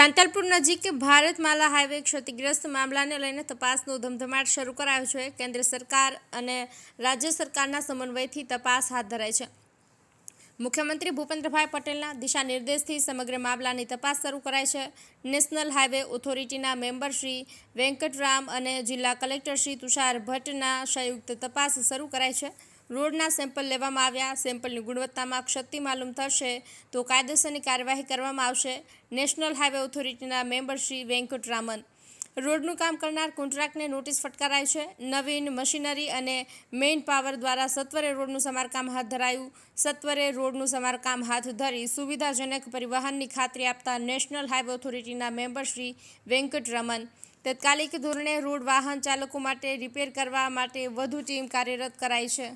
સાંતલપુર નજીક ભારતમાલા હાઈવે ક્ષતિગ્રસ્ત મામલાને લઈને તપાસનો ધમધમાટ શરૂ કરાયો છે. કેન્દ્ર સરકાર અને રાજ્ય સરકારના સમન્વયથી તપાસ હાથ ધરાઈ છે. મુખ્યમંત્રી ભૂપેન્દ્રભાઈ પટેલના દિશા નિર્દેશથી સમગ્ર મામલાની તપાસ શરૂ કરાઈ છે. નેશનલ હાઈવે ઓથોરિટીના મેમ્બર શ્રી વેંકટરામ અને જિલ્લા કલેક્ટર શ્રી તુષાર ભટ્ટના સંયુક્ત તપાસ શરૂ કરાઈ છે. રોડના સેમ્પલ લેવામાં આવ્યા, સેમ્પલની ગુણવત્તામાં ક્ષતિ માલુમ થશે તો કાયદેસરની કાર્યવાહી કરવામાં આવશે, નેશનલ હાઈવે ઓથોરિટીના મેમ્બર શ્રી વેંકટરામન રોડનું કામ કરનાર કોન્ટ્રાક્ટને નોટિસ ફટકારાઈ છે. નવીન મશીનરી અને મેઇન પાવર દ્વારા સત્વરે રોડનું સમારકામ હાથ ધરાયું. સત્વરે રોડનું સમારકામ હાથ ધરી સુવિધાજનક પરિવહનની ખાતરી આપતા નેશનલ હાઈવે ઓથોરિટીના મેમ્બર શ્રી વેંકટરમન તાત્કાલિક ધોરણે રોડ વાહન ચાલકો માટે રિપેર કરવા માટે વધુ ટીમ કાર્યરત કરાઈ છે.